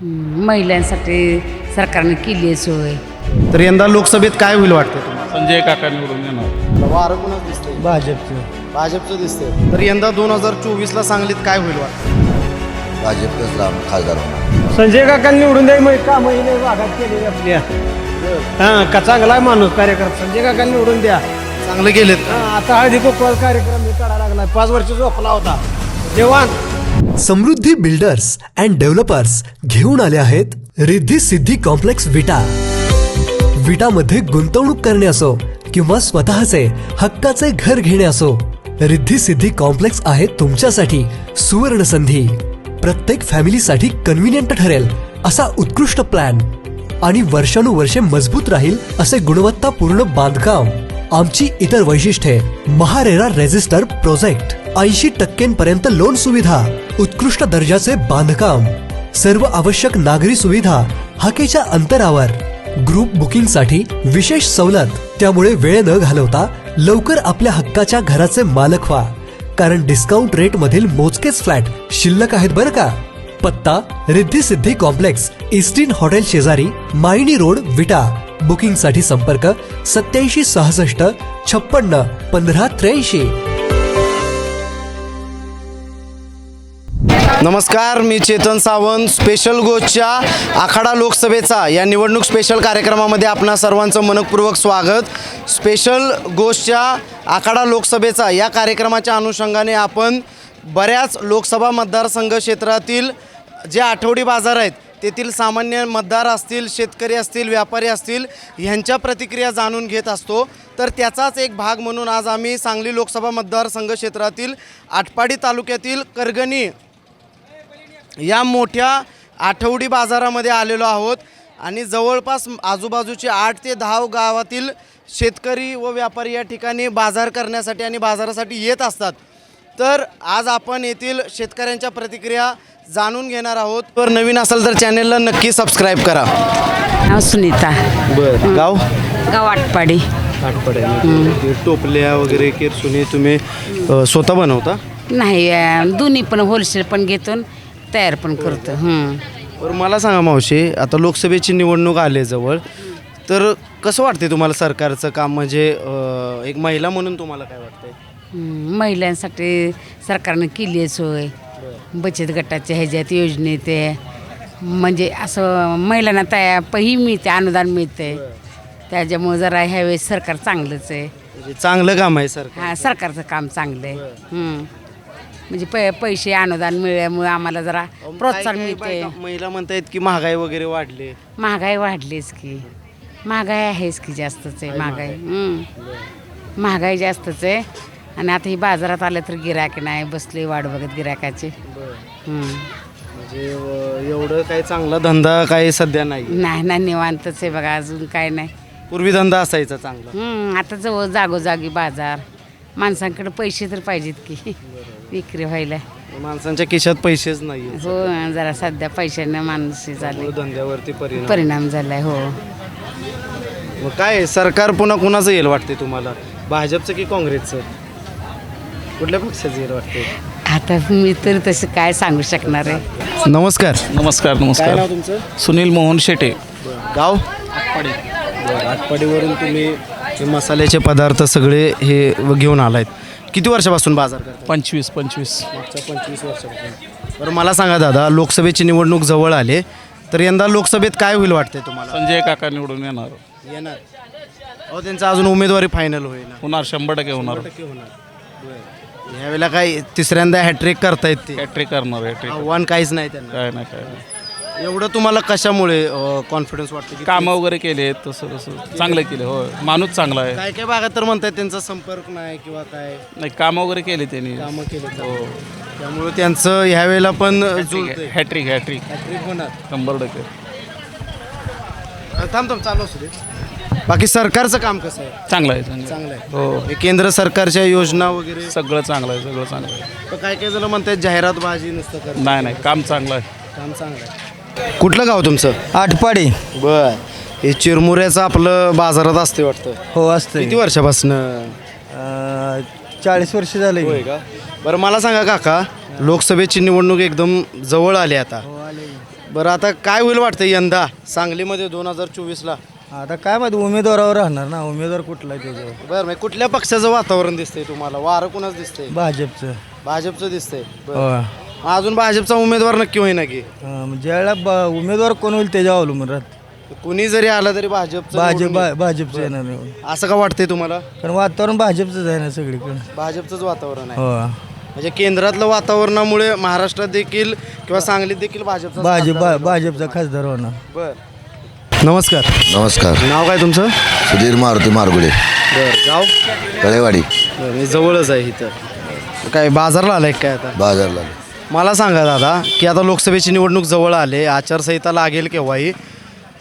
महिलांसाठी सरकारने केली आहे सोय. तर यंदा लोकसभेत काय होईल वाटतं तुम्हाला? संजय काका निवडून येणार. वारं कुणाच दिसतंय? भाजपचं. भाजपचं दिसतंय. तर यंदा दोन हजार चोवीसला सांगलीत काय होईल वाटतं? भाजपच राम खासदार होणार. संजय काका निवडून द्याय मग का महिने भागात केलेली आपल्या हा का चांगला आहे माणूस कार्यक्रम संजय काका निवडून द्या. चांगलं गेलेत. हा, आता हळदी कुकवाल कार्यक्रम मी काढायला लागला पाच वर्ष झोपला होता. देवान समृद्धी बिल्डर्स अँड डेव्हलपर्स घेऊन आले आहेत रिद्धी सिद्धी कॉम्प्लेक्स विटा. विटामध्ये गुंतवणूक करणे असो किंवा स्वतःचे हक्काचे घर घेणे असो रिद्धी सिद्धी कॉम्प्लेक्स आहे तुमच्यासाठी सुवर्ण संधी. प्रत्येक फॅमिलीसाठी कन्व्हिनियंट ठरेल असा उत्कृष्ट प्लॅन. आणि वर्षानुवर्षे मजबूत राहील असे गुणवत्तापूर्ण बांधकाम आमची इतर वैशिष्ट्ये महारेरा रेजिस्टर प्रोजेक्ट. ऐंशी टक्क्यांपर्यंत लोन सुविधा उत्कृष्ट दर्जाचे बांधकाम सर्व आवश्यक नागरी सुविधा हाकेच्या अंतरावर. ग्रुप बुकिंगसाठी विशेष सवलत त्यामुळे वेळ न घालवता लवकर आपल्या हक्काच्या घराचे मालक व्हा. कारण डिस्काउंट रेट मधील मोजकेच फ्लॅट शिल्लक आहेत बरं का? पत्ता Riddhi Siddhi complex Eastin hotel शेजारी मायनी रोड विटा. बुकिंगसाठी संपर्क सत्याऐंशी सहासष्ट छप्पन्न पंधरा त्र्याऐंशी. नमस्कार मी चेतन सावंत. स्पेशल गोष्टच्या आखाडा लोकसभेचा या निवडणूक स्पेशल कार्यक्रमामध्ये आपणा सर्वांचं मनपूर्वक स्वागत. स्पेशल गोष्टच्या आखाडा लोकसभेचा या कार्यक्रमाच्या अनुषंगाने आपण बऱ्याच लोकसभा मतदारसंघ क्षेत्रातील जे आठवडी बाजार आहेत तेथील सामान्य मतदार असतील शेतकरी असतील व्यापारी असतील ह्यांच्या प्रतिक्रिया जाणून घेत असतो. तर त्याचाच एक भाग म्हणून आज आम्ही सांगली लोकसभा मतदारसंघ क्षेत्रातील आटपाडी तालुक्यातील करगणी या मोठ्या आठवडी बाजारामध्ये आलेलो आहोत आणि जवळपास आजूबाजूचे आठ ते दहा गावातील शेतकरी व व्यापारी या ठिकाणी बाजार करण्यासाठी आणि बाजारासाठी येत असतात. तर आज आपण येथील शेतकऱ्यांच्या प्रतिक्रिया जाणून घेणार आहोत. तर नवीन असेल तर चॅनेलला नक्की सबस्क्राईब करा. नाव सुनीता. बरं गाव? गाव आटपाडी. आठवड्या टोपल्या वगैरे केरसुनी तुम्ही अ, स्वतः बनवता? नाही अं, दोन्ही पण होलसेल पण घेतो. तयार पण करतो हं. बरं मला सांगा मावशी आता लोकसभेची निवडणूक आले जवळ तर कसं वाटते तुम्हाला सरकारचं काम? म्हणजे अ, एक महिला म्हणून तुम्हाला काय वाटतंय? हं, महिलांसाठी सरकारनं केली आहे सोय. बचत गटाच्या ह्याच्यात योजनेत ते म्हणजे असं महिलांना त्या पही मिळते अनुदान मिळते त्याच्यामुळे जरा ह्यावेळेस सरकार चांगलंच आहे. म्हणजे चांगलं काम आहे सरकार. हा सरकारचं काम चांगलं आहे. हं. म्हणजे पै पैसे अनुदान मिळाल्यामुळे आम्हाला जरा प्रोत्साहन मिळते महिला म्हणतायत की महागाई वगैरे वाढली. महागाई वाढलीच की. महागाई आहेच की जास्तच आहे महागाई. महागाई. जास्तच आहे. आणि आता ही बाजारात आलं तर गिराक नाही बसले वाट बघत गिराकाची. म्हणजे अ, एवढं काही चांगला धंदा काही सध्या नाही. नाही ना निवांतच आहे बघा अजून काय नाही. पूर्वी धंदा असायचा चांगला. हं, आता जवळ जागोजागी बाजार. माणसांकडे पैसे तर पाहिजेत की. विक्री व्हायला. माणसांच्या खिशात पैसेच नाही हो जरा सध्या पैशाने माणूस झाले धंद्यावरती परिणाम. परिणाम झालाय हो. मग काय सरकार पुन्हा कुणाचं येईल वाटते तुम्हाला? भाजपचं की काँग्रेसचं? कुठल्या पक्षाचं येईल वाटते आता मी तर तसं काय सांगू शकणार आहे. नमस्कार. नमस्कार काय नमस्कार नाव तुमचं? सुनील मोहन शेटे. गाव? बरं, आटपाडीवरून तुम्ही हे मसाल्याचे पदार्थ सगळे हे घेऊन आलायत. किती वर्षापासून बाजार करता पंचवीस पंचवीस. मागच्या पंचवीस वर्षापासून. बरं मला सांगा दादा लोकसभेची निवडणूक जवळ आले तर यंदा लोकसभेत काय होईल वाटते तुम्हाला? संजय काका निवडून येणार. येणार. अहो त्यांचा अजून उमेदवारी फायनल होईल होणार शंभर टक्के होणार. यावेळेला काय तिसऱ्यांदा हॅट्रिक करतायत ते? हॅट्रिक करणार हॅट्रिक आव्हान काहीच नाही त्यांना. काय नाही काय नाही. एवढं तुम्हाला कशामुळे कॉन्फिडन्स वाटतं की कामं वगैरे केले तसं तसं चांगलं केले हो. माणूस चांगला आहे. काय काय भागात तर म्हणतात त्यांचा संपर्क नाही किंवा काय? नाही कामं वगैरे केले त्यांनी. कामं केले त्यामुळे त्यांचं ह्या वेळेला पण जुळतंय. हॅट्रिक हॅट्रिक Hat-trick होणार. शंभर टक्के. थांब थांब चालू असू दे. बाकी सरकारचं काम कसं आहे? चांगलं आहे चांगलं चांगलं आहे. हो. हे केंद्र सरकारच्या योजना वगैरे? सगळं चांगलं आहे सगळं चांगलं आहे. तर काय काय जण म्हणतात जाहिरात बाजी नुसतं नाही नाही काम चांगलं आहे. काम चांगलं आहे. कुठलं गाव तुमचं? आठपाडी बर. हे चिरमुऱ्याचं आपलं बाजारात असते वाटतं. हो असते किती वर्षापासून? चाळीस वर्ष झाले. होय का? बरं मला सांगा काका लोकसभेची निवडणूक एकदम जवळ आली आता. बरं आता काय होईल वाटतं यंदा? सांगलीमध्ये दोन हजार चोवीसला. आता काय माहिती उमेदवारावर राहणार ना. उमेदवार कुठला आहे त्याच्यावर? बरं मग कुठल्या पक्षाचं वातावरण दिसतंय तुम्हाला? वारं कुणाच दिसतंय? भाजपचं. भाजपचं दिसतंय. बरं. हो. अजून भाजपचा उमेदवार नक्की होईना की. अं, ज्यावेळेला ब- उमेदवार कोण होईल त्याच्यावर अवलंबून राहत. कुणी जरी आलं तरी भाजपचं भाजप निवडून भा- भाजपचं येणार. असं का वाटतंय तुम्हाला? कारण वातावरण भाजपचंच आहे ना सगळीकडे. भाजपचंच वातावरण आहे. हो. म्हणजे केंद्रातलं वातावरणामुळे महाराष्ट्रात देखील किंवा सांगलीत देखील भाजपचा भाजप भा- भाजपचा खासदार होणार. बर. नमस्कार. नमस्कार. नाव काय तुमचं? सुधीर मारुती मारगुडे. बर. गाव? कळेवाडी. बरं, मी जवळच आहे इथं. काय बाजारला आलाय काय आता? बाजारला मला सांगा दादा की आता लोकसभेची निवडणूक जवळ आले आचारसंहिता लागेल केव्हाही?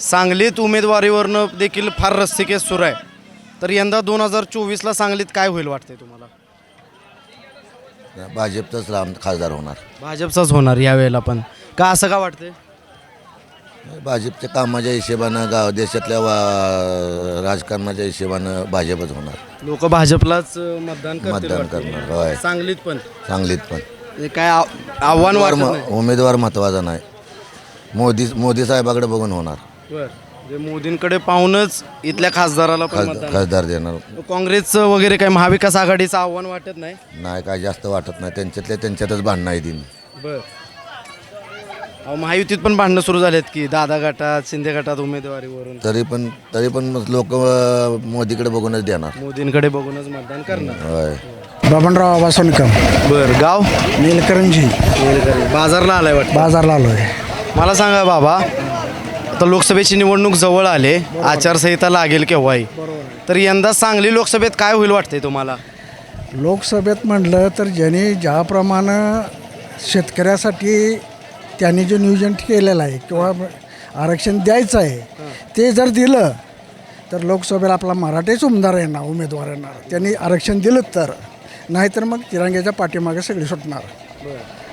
सांगलीत उमेदवारीवरनं देखील फार रस्तिकेस सुरू आहे. तर यंदा दोन हजार चोवीसला सांगलीत काय होईल वाटतंय तुम्हाला? भाजपचाच राम खासदार होणार. भाजपचाच होणार यावेळेला पण. का असं का वाटतंय? भाजपच्या कामाच्या हिशेबानं गाव देशातल्या वा राजकारणाच्या हिशेबानं भाजपच होणार. लोक भाजपलाच मतदान करतील मतदान. करणार होय. सांगलीत पण. सांगलीत पण. हे काय आव- आव्हान वाटत उमेदवार नाही. म- उमेदवार महत्त्वाचा नाही. मोदी मोदी साहेबाकडे बघून होणार. बर. जे मोदींकडे पाहूनच इथल्या खासदाराला पण खासदार मतदान खासदार देणार. काँग्रेसचं वगैरे काय महाविकास आघाडीचं आव्हान वाटत नाही? नाही काय जास्त वाटत नाही. त्यांच्यातल्या त्यांच्यातच भांडणं आहे दिन बर. अहो महायुतीत पण भांडणं सुरू झालेत की दादा गटात शिंदे गटात उमेदवारीवरून. तरी पण तरी पण लोक मोदीकडे बघूनच देणार. मोदींकडे बघूनच मतदान करणार. होय. बाबनराव आबा सोनकम बर गाव? नीलकरंजी. बाजारला आलाय वाटतं? बाजारला आलोय. मला सांगा बाबा आता लोकसभेची निवडणूक जवळ आले आचारसंहिता लागेल केव्हाही. तर यंदा सांगली लोकसभेत काय होईल वाटतंय तुम्हाला? लोकसभेत म्हटलं तर ज्यांनी ज्याप्रमाणे शेतकऱ्यासाठी त्यांनी जे नियोजन केलेलं आहे किंवा आरक्षण द्यायचं आहे ते जर दिलं तर लोकसभेला आपला मराठीच उमदार येणार उमेदवार येणार. त्यांनी आरक्षण दिलं तर. नाहीतर मग तिरंग्याच्या पाठीमागे सगळी सुटणार.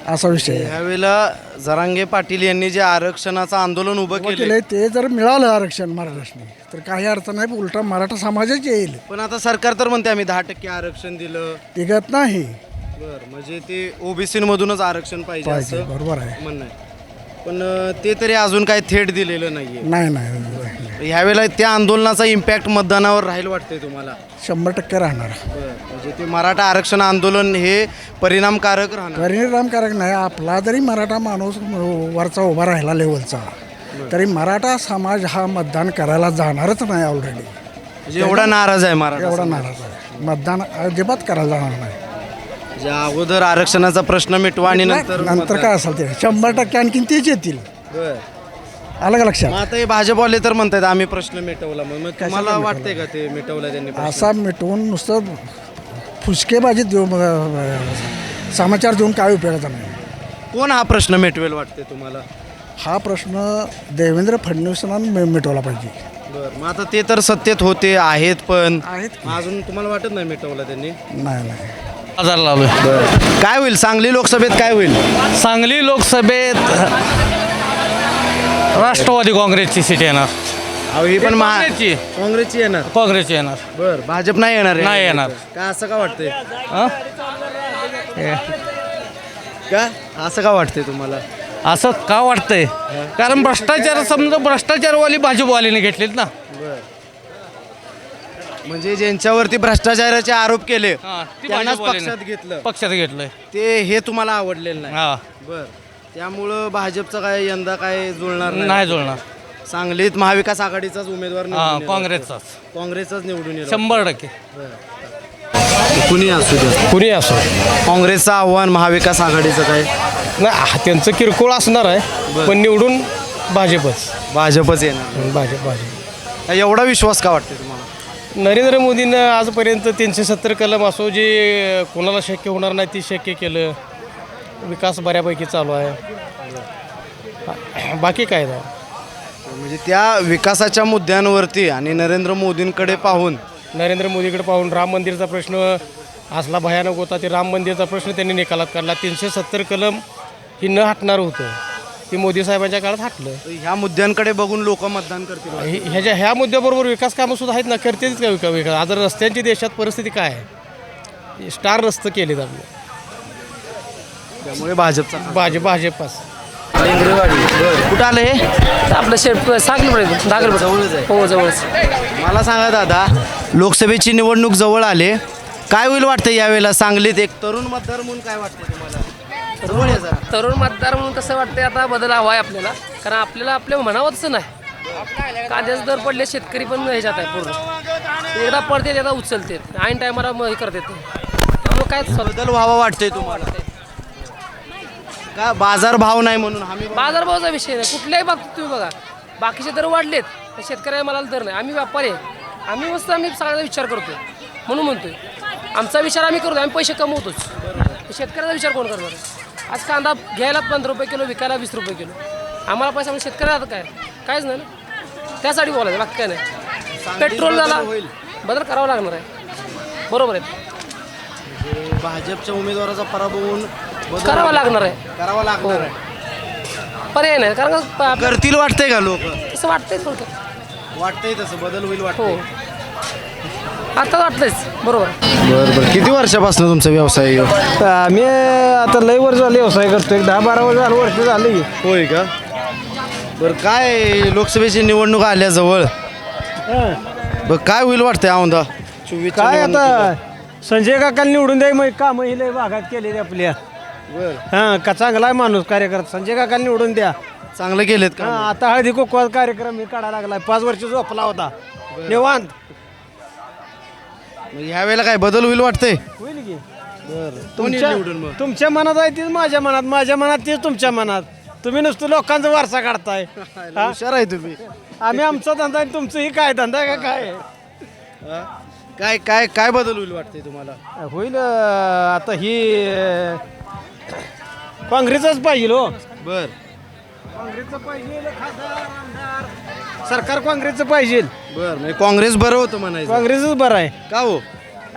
असा विषय आहे. यावेळेला जरांगे पाटील यांनी जे आरक्षणाचं आंदोलन उभं केलं केलंय ते जर मिळालं आरक्षण मराठाने तर काही अर्थ नाही उलटा मराठा समाजच येईल. पण आता सरकार तर म्हणते आम्ही दहा टक्के आरक्षण दिलं. टिकत नाही. बर म्हणजे ते ओबीसी मधूनच आरक्षण पाहिजे पाहिजे असं बरोबर आहे. म्हणणं आहे. पण ते तरी अजून काही थेट दिलेलं नाहीये. नाही नाही ह्यावेळेला त्या आंदोलनाचा इम्पॅक्ट मतदानावर राहील वाटतंय तुम्हाला? शंभर टक्के राहणार. म्हणजे ते मराठा आरक्षण आंदोलन हे परिणामकारक राहणार. परिणामकारक नाही आपला जरी मराठा माणूस वरचा उभा राहिला लेवलचा तरी मराठा समाज हा मतदान करायला जाणारच नाही ऑलरेडी म्हणजे एवढा नाराज आहे मराठा एवढा. नाराज आहे. मतदान अजिबात करायला जाणार नाही. म्हणजे अगोदर आरक्षणाचा प्रश्न मिटवा आणि नंतर नंतर काय असेल ते? शंभर टक्के आणखीन तेच येतील. बरं. आलं का लक्षात? मग आता हे भाजपवाले तर म्हणतात आम्ही प्रश्न मिटवला. मग मग तुम्हाला वाटतंय का ते मिटवला त्यांनी प्रश्न? असा मिटवून नुसतं फुसकेबाजी देऊ समाचार देऊन काय उपयोगाचा नाही. कोण हा प्रश्न मिटवेल वाटते तुम्हाला? हा प्रश्न देवेंद्र फडणवीसांना मि- मिटवला पाहिजे. बरं मग आता ते तर सत्तेत होते आहेत पण आहेत? मग अजून तुम्हाला वाटत नाही मिटवला त्यांनी? नाही नाही. बाजारला आलोय. काय होईल? सांगली लोकसभेत काय होईल? सांगली लोकसभेत राष्ट्रवादी काँग्रेसची सीट येणार. अहो ही पण महा काँग्रेसची. काँग्रेसची येणार. काँग्रेसची येणार. बर भाजप नाही येणार आहे. नाही येणार. का असं का वाटतंय? हं? का? असं का वाटतंय तुम्हाला? असं का वाटतंय? कारण भ्रष्टाचार समजा भ्रष्टाचारवाली भाजपवालीने घेतलेत ना. म्हणजे ज्यांच्यावरती भ्रष्टाचाराचे आरोप केले हा, ती त्यांनाच. पक्षात घेतलं. पक्षात घेतलंय. ते हे तुम्हाला आवडलेलं नाही. हा. बर. त्यामुळं भाजपचं काय यंदा काय जुळणार नाही? जुळणार. सांगलीत महाविकास आघाडीचाच उमेदवार निवडून हा येणार. काँग्रेसचाच. काँग्रेसचाच निवडून येईल शंभर टक्के. कुणी असू दे. कुणी असो काँग्रेसचं आव्हान महाविकास आघाडीचं काय? नाही हा, त्यांचं किरकोळ असणार आहे पण निवडून भाजपच. भाजपच येणार. भाजप भाजप. एवढा विश्वास का वाटते तुम्हाला? नरेंद्र मोदींनं आजपर्यंत तीनशे सत्तर कलम असो जे कोणाला शक्य होणार नाही ती शक्य केलं. विकास बऱ्यापैकी चालू आहे. बाकी काय नाही. म्हणजे त्या विकासाच्या मुद्द्यांवरती आणि नरेंद्र मोदींकडे पाहून नरेंद्र मोदीकडे पाहून राम मंदिरचा प्रश्न असला भयानक होता ते राम मंदिरचा प्रश्न त्यांनी निकालात काढला. तीनशे सत्तर कलम ही न हटणार होतं. ते मोदी साहेबांच्या काळात हटलं ह्या मुद्द्यांकडे बघून लोक मतदान करतील हे- ह्याच्या ह्या मुद्द्याबरोबर विकास कामं सुद्धा आहेत ना करतेच का विकास विकास? आता रस्त्यांची देशात परिस्थिती काय आहे? स्टार रस्ते केलेत आपले. त्यामुळे भाजपचा भाजप भाजपच. कुठं आलं हे? आपलं शेट सांगली जवळच आहे. हो जवळच. मला सांगा दादा लोकसभेची निवडणूक जवळ आले. काय होईल वाटतं यावेळेला? सांगलीत एक तरुण मतदार म्हणून काय वाटतं तुम्हाला? आहे जरा. तरुण मतदार म्हणून कसं वाटतंय आता बदल हवा आहे आपल्याला. कारण आपल्याला आपल्या म्हणावं तसं नाही. कांद्याचे दर पडले शेतकरी पण ह्याच्यात आहे पूर्ण. एकदा पडते एकदा उचलते. ऐन टायमाला हे करते त्यामुळे काय बदल व्हावा वाटतंय तुम्हाला. का बाजार भाव नाही म्हणून भाव- बाजारभावाचा विषय नाही. कुठल्याही बाबतीत तुम्ही बघा. बाकीचे दर वाढलेत तर शेतकऱ्या मला दर नाही. आम्ही व्यापारी आहे. आम्ही मस्त आम्ही सगळ्याचा विचार करतो म्हणून म्हणतोय. आमचा विचार आम्ही करतो आम्ही पैसे कमवतोच. शेतकऱ्याचा विचार कोण करणार? आज कांदा घ्यायला पंधरा रुपये किलो विकायला वीस रुपये किलो. आम्हाला पैसा म्हणजे शेतकऱ्याला काय? कायच नाही ना. त्यासाठी बोलायचं बाकी काय नाही. पेट्रोल झाला. बदल करावा लागणार आहे. बरोबर आहे. भाजपच्या उमेदवाराचा पराभव होऊन बदल करावा लागणार आहे. करावा लागणार आहे. पर्याय नाही कारण का करतील वाटतंय का लोक? असं वाटतंय थोडक्यात. वाटतंय तसं बदल होईल हो. वाटतंय आता वाटलंच बरोबर. बरं बरं. किती वर्षापासून तुमचा व्यवसाय आहे? आम्ही आता लय वर्ष झाले व्यवसाय करतो एक दहा बारा वर्ष झालं वर्ष झाली होय का? बरं काय लोकसभेची निवडणूक आल्याजवळ बरं काय होईल वाटतंय औंधा? चोवीसच्या काय निवडणुकीला? आता संजय काकाला निवडून द्याय मग कामं ही लय भागात केलेली आपल्या. बरं. हां का चांगला आहे माणूस कार्यकर्ता. संजय काकाला निवडून द्या. चांगलं केलेत का? हां आता हळदी कुकवाचा कार्यक्रम मी काढायला लागलाय. पाच वर्ष झोपला होता. निवांत. मग ह्या वेळेला काय बदल होईल वाटतंय? होईल की. कोण येईल निवडून मग. तुमच्या मनात आहे तीच माझ्या मनात माझ्या मनात तीच तुमच्या मनात. तुम्ही नुसतं लोकांचा वारसा काढताय. हा? हुशार आहे तुम्ही. आम्ही आमचा धंदा आहे तुमचं ही काय धंदा आहे का काय? आहे? हा? काय काय काय बदल होईल वाटतंय तुम्हाला? होईल अं, आता ही अं, काँग्रेसच पाहिजे हो. बर. काँग्रेसचं पाहिजे खासदार आमदार. सरकार काँग्रेसचं पाहिजे. बर म्हणजे काँग्रेस बरं होतं म्हणायचं. काँग्रेसच बरं आहे. का हो?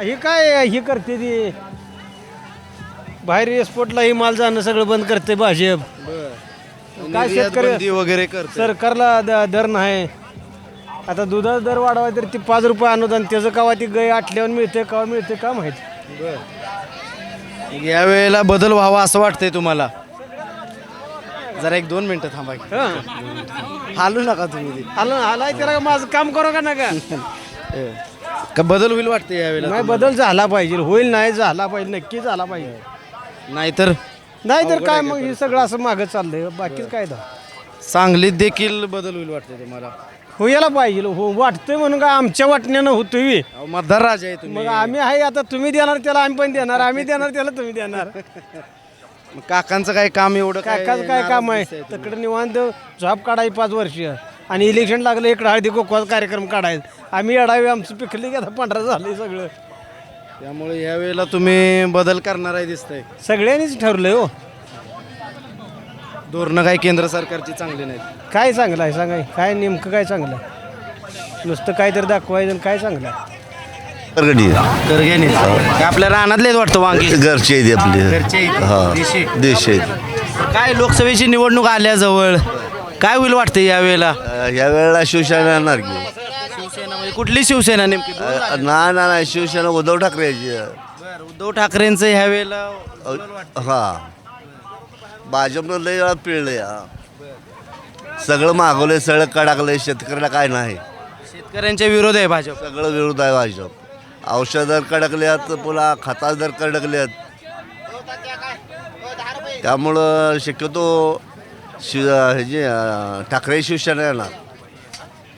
ही काय ही करते ती? बाहेर एक्सपोर्टला ही माल जाणं सगळं बंद करते भाजप. काय शेतकरी- वगैरे करते. सरकारला द- दर नाही. आता दुधाचा दर वाढवाय तर ती पाच रुपये अनुदान त्याचं कवा ती गाय आटल्यावर मिळते कवा मिळते का माहिती? या वेळेला बदल व्हावा असं वाटतंय तुम्हाला? जरा एक दोन मिनिटं थांबा की. हं. हालू नका तुम्ही ते. आलं आलाय त्याला माझं काम करू का नका? ए, का बदल होईल वाटतं यावेळेला नाही बदल झाला पाहिजे. होईल नाही झाला पाहिजे. नक्की झाला पाहिजे. नाहीतर नाही तर काय मग हे सगळं असं मागं चाललंय. बाकीच काय तर. सांगलीत देखील बदल होईल वाटतंय तुम्हाला? होयाला पाहिजे. हो वाटतंय म्हणून काय आमच्या वाटण्यानं होतोय अहो, मतदार राजा आहे तुम्ही. मग आम्ही आहे आता तुम्ही देणार त्याला आम्ही पण देणार. आम्ही देणार त्याला तुम्ही देणार. मग काकांचं काय काम एवढं काकाच काय काम आहे? तिकडे निवांत जॉब काढाय पाच वर्ष. आणि इलेक्शन लागलं इकडे हळदी कोकवाचा कार्यक्रम काढायचा आम्ही अडावे आमचं पिकले की आता पांढरा झालं सगळं. त्यामुळे या वेळेला तुम्ही बदल करणार आहे दिसतंय. सगळ्यांनीच ठरलंय हो. धोरणं काय केंद्र सरकारची चांगली नाहीत? काय चांगलं आहे? सांगा काय नेमकं काय चांगलं आहे? नुसतं काहीतरी दाखवायचं आणि काय चांगलं आहे? करगडी आपल्या रानातले आहेत वाटतं वांगी. घरचे आहेत आपले. हा देशी. आहेत. काय लोकसभेची निवडणूक आल्याजवळ काय होईल वाटतं या वेळेला या वेळेला शिवसेना येणार की. शिवसेना म्हणजे कुठली शिवसेना नेमकी? अ, ना ना नाही शिवसेना उद्धव ठाकरेची. बरं, उद्धव ठाकरेंचं ह्या वेळेला हा. भाजपनं लय वेळा पिळलंय हा. सगळं मागवलंय सगळं कडाकलंय शेतकऱ्याला काय नाही. शेतकऱ्यांच्या विरोध आहे भाजप. सगळं विरोध आहे भाजप. औषध दर कडकल्यात पुन्हा खता दर कडकल्यात. त्यामुळं शक्यतो शि हे जे ठाकरे शिवसेना येणार.